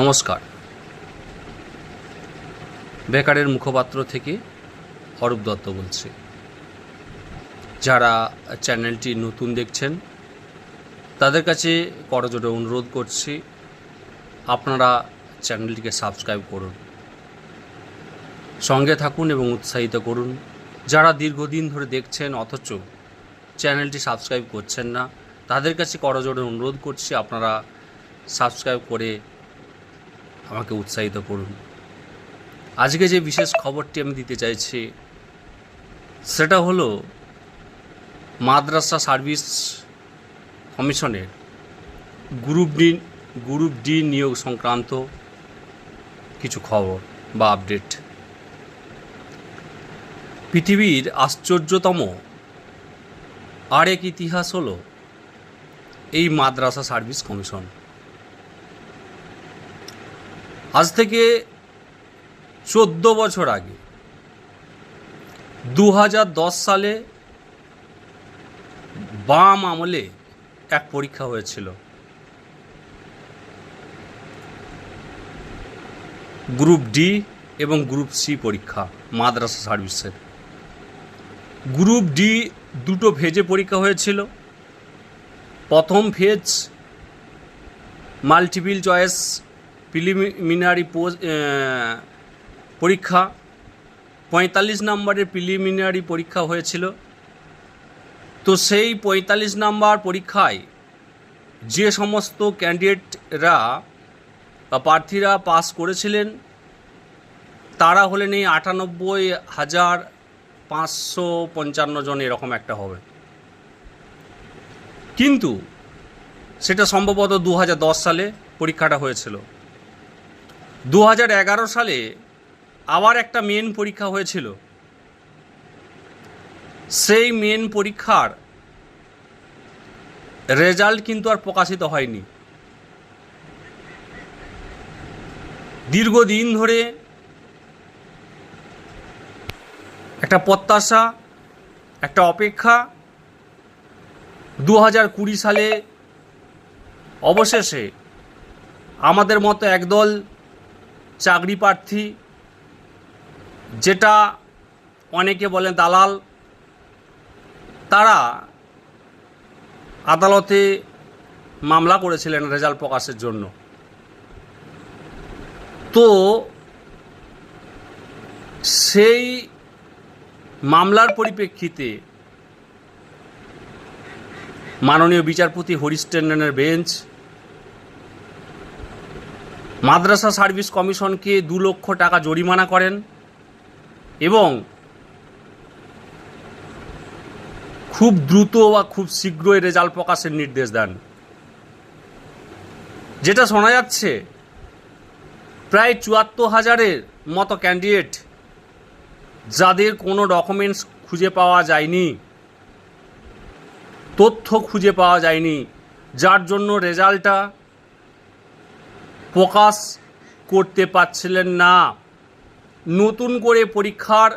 নমস্কার। বেকারের মুখপাত্র থেকে অরূপ দত্ত বলছি। যারা চ্যানেলটি নতুন দেখছেন, তাদের কাছে করজোড়ে অনুরোধ করছি, আপনারা চ্যানেলটিকে সাবস্ক্রাইব করুন। সঙ্গে থাকুন এবং উৎসাহিত করুন। যারা দীর্ঘদিন ধরে দেখছেন, অথচ চ্যানেলটি সাবস্ক্রাইব করছেন না, তাদের কাছে করজোড়ে অনুরোধ করছি, আপনারা সাবস্ক্রাইব করে আমাকে উৎসাহিত করুন। আজকে যে বিশেষ খবরটি আমি দিতে চাইছি, সেটা হলো মাদ্রাসা সার্ভিস কমিশনের গ্রুপ ডি গ্রুপ ডি নিয়োগ সংক্রান্ত কিছু খবর বা আপডেট। পৃথিবীর আশ্চর্যতম আরেক ইতিহাস হলো এই মাদ্রাসা সার্ভিস কমিশন। আজ থেকে চোদ্দ বছর আগে দু হাজার দশ সালে বাম আমলে এক পরীক্ষা হয়েছিল। গ্রুপ ডি এবং গ্রুপ সি পরীক্ষা মাদ্রাসা সার্ভিসের। গ্রুপ ডি দুটো ফেজে পরীক্ষা হয়েছিল। প্রথম ফেজ মাল্টিপিল চয়েস প্রিলিমিনারি পরীক্ষা। পঁয়তাল্লিশ নম্বরের প্রিলিমিনারি পরীক্ষা হয়েছিল। তো সেই পঁয়তাল্লিশ নাম্বার পরীক্ষায় যে সমস্ত ক্যান্ডিডেটরা বা প্রার্থীরা পাস করেছিলেন, তারা হলেন এই আটানব্বই হাজার পাঁচশো পঞ্চান্ন জন এরকম একটা হবে। কিন্তু সেটা সম্ভবত দু হাজার দশ সালে পরীক্ষাটা হয়েছিল। দু হাজার এগারো সালে আবার একটা মেন পরীক্ষা হয়েছিল। সেই মেন পরীক্ষার রেজাল্ট কিন্তু আর প্রকাশিত হয়নি। দীর্ঘদিন ধরে একটা প্রত্যাশা, একটা অপেক্ষা দু হাজার কুড়ি সালে অবশেষে আমাদের মতো একদল চাকরি প্রার্থী, যেটা অনেকে বলেন দালাল, তারা আদালতে মামলা করেছিলেন রেজাল্ট প্রকাশের জন্য। তো সেই মামলার পরিপ্রেক্ষিতে মাননীয় বিচারপতি হরিশ টেন্ডনের বেঞ্চ মাদ্রাসা সার্ভিস কমিশনকে দু লক্ষ টাকা জরিমানা করেন এবং খুব দ্রুত বা খুব শীঘ্রই রেজাল্ট প্রকাশের নির্দেশ দেন। যেটা শোনা যাচ্ছে, প্রায় চুয়াত্তর হাজারের মতো ক্যান্ডিডেট যাদের কোনো ডকুমেন্টস খুঁজে পাওয়া যায়নি, তথ্য খুঁজে পাওয়া যায়নি, যার জন্য রেজাল্টটা প্রকাশ করতে পারছিলেন না। নতুন করে পরীক্ষার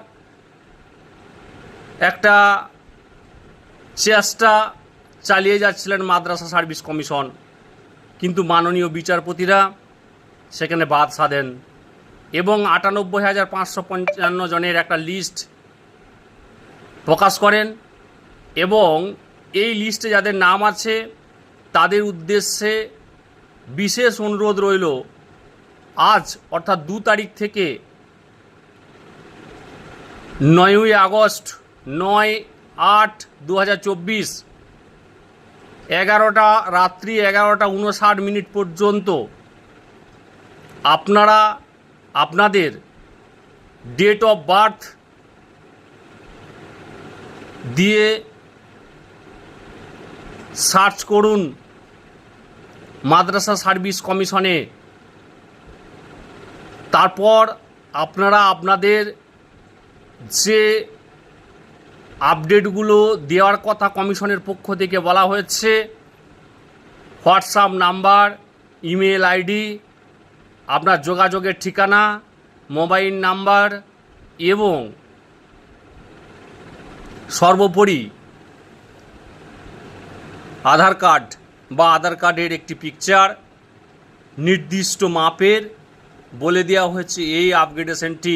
একটা চেষ্টা চালিয়ে যাচ্ছিলেন মাদ্রাসা সার্ভিস কমিশন। কিন্তু মাননীয় বিচারপতিরা সেখানে বাদ সাধেন এবং আটানব্বই হাজার পাঁচশো পঞ্চান্ন জনের একটা লিস্ট প্রকাশ করেন এবং এই লিস্টে যাদের নাম আছে, তাদের উদ্দেশ্যে বিশেষ অনুরোধ রইল, আজ, অর্থাৎ দু তারিখ থেকে নয়ই আগস্ট নয় আট দু হাজার চব্বিশ, এগারোটা, রাত্রি এগারোটা উনষাট মিনিট পর্যন্ত আপনারা, আপনাদের ডেট অফ বার্থ দিয়ে সার্চ করুন। মাদ্রাসা সার্ভিস কমিশনে। তারপর আপনারা আপনাদের যে আপডেটগুলো দেওয়ার কথা কমিশনের পক্ষ থেকে বলা হয়েছে, হোয়াটসঅ্যাপ নাম্বার, ইমেল আইডি, আপনার যোগাযোগের ঠিকানা, মোবাইল নাম্বার এবং সর্বোপরি আধার কার্ড বা আধার কার্ডের একটি পিকচার নির্দিষ্ট মাপের, বলে দেওয়া হয়েছে এই আপগ্রেডেশনটি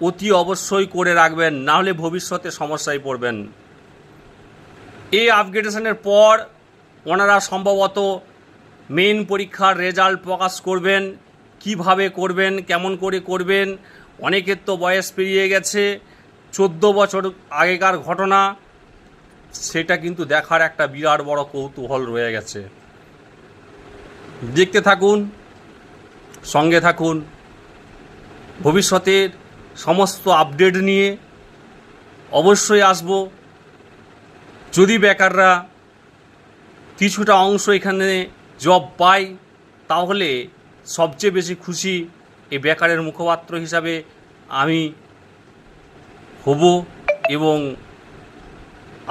অতি অবশ্যই করে রাখবেন নাহলে ভবিষ্যতে সমস্যায় পড়বেন। এই আপগ্রেডেশনের পর ওনারা সম্ভবত মেইন পরীক্ষার রেজাল্ট প্রকাশ করবেন, কীভাবে করবেন, কেমন করে করবেন, অনেকের তো বয়স পেরিয়ে গেছে, চোদ্দ বছর আগেকার ঘটনা সেটা কিন্তু দেখার একটা বিরাট বড় কৌতূহল রয়ে গেছে। দেখতে থাকুন, সঙ্গে থাকুন। ভবিষ্যতের সমস্ত আপডেট নিয়ে অবশ্যই আসব। যদি বেকাররা কিছুটা অংশ এখানে জব পায়, তাহলে সবচেয়ে বেশি খুশি এই বেকারের মুখপাত্র হিসাবে আমি হব এবং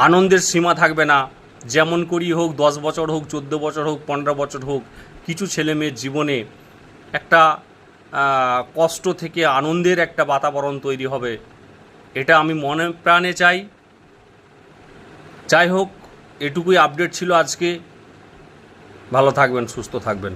আনন্দের সীমা থাকবে না। যেমন করি হোক, দশ বছর হোক, চোদ্দ বছর হোক, পনেরো বছর হোক, কিছু ছেলে মেয়ের জীবনে একটা কষ্ট থেকে আনন্দের একটা বাতাবরণ তৈরি হবে। এটা আমি মনে প্রাণে চাই। যাই হোক, এটুকুই আপডেট ছিল আজকে। ভালো থাকবেন, সুস্থ থাকবেন।